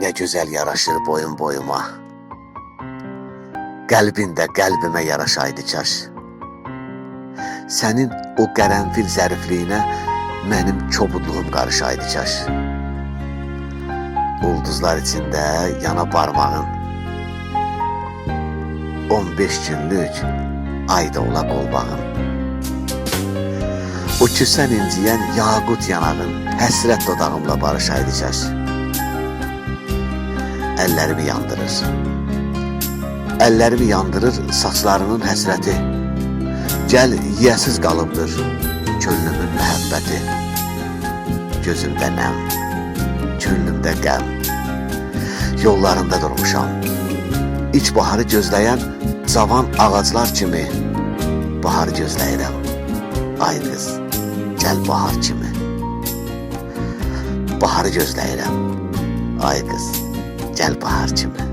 Ne güzel yaraşır boyun boyuma. Qəlbin də qəlbimə yaraşaydı kaş. Sənin o qərənfil zərifliyinə mənim kobudluğum qarışaydı kaş. Ulduzlar içində yana parmağın. 15 günlük ayda ola qolbağın. O küsən inciyən yaqut yanağın həsrət dodağımla barışaydı kaş. Əllərimi yandırır. Əllərimi yandırır saçlarının həsrəti. Gəl yiyəsiz qalıbdır könlümün məhəbbəti. Gözümdə nəm, könlümdə qəm. Yollarında durmuşam. İç baharı gözləyən cavan ağaclar kimi baharı gözləyirəm. Ay qız, gəl bahar kimi. Baharı gözləyirəm. Ay qız, gəl bahar kimi.